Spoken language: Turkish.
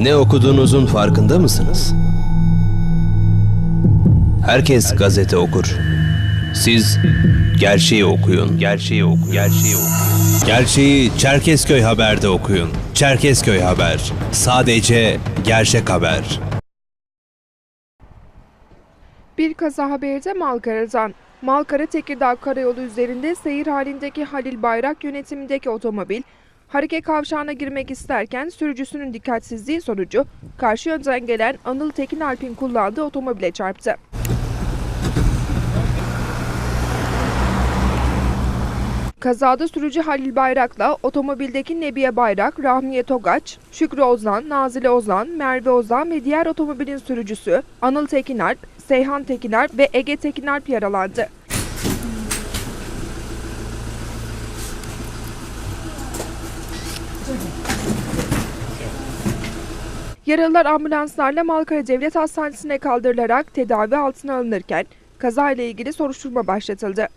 Ne okuduğunuzun farkında mısınız? Herkes gazete okur. Siz gerçeği okuyun. Gerçeği okuyun. Gerçeği okuyun. Gerçeği Çerkezköy Haber'de okuyun. Çerkezköy Haber. Sadece gerçek haber. Bir kaza haberi de Malkara'dan. Malkara Tekirdağ Karayolu üzerinde seyir halindeki Halil Bayrak yönetimindeki otomobil hareket kavşağına girmek isterken sürücüsünün dikkatsizliği sonucu karşı yönden gelen Anıl Tekin Alp'in kullandığı otomobile çarptı. Kazada sürücü Halil Bayrak'la otomobildeki Nebiye Bayrak, Rahmiye Togaç, Şükrü Ozan, Nazile Ozan, Merve Ozan ve diğer otomobilin sürücüsü Anıl Tekinalp, Seyhan Tekinalp ve Ege Tekinalp yaralandı. Yaralılar ambulanslarla Malkara Devlet Hastanesi'ne kaldırılarak tedavi altına alınırken kazayla ilgili soruşturma başlatıldı.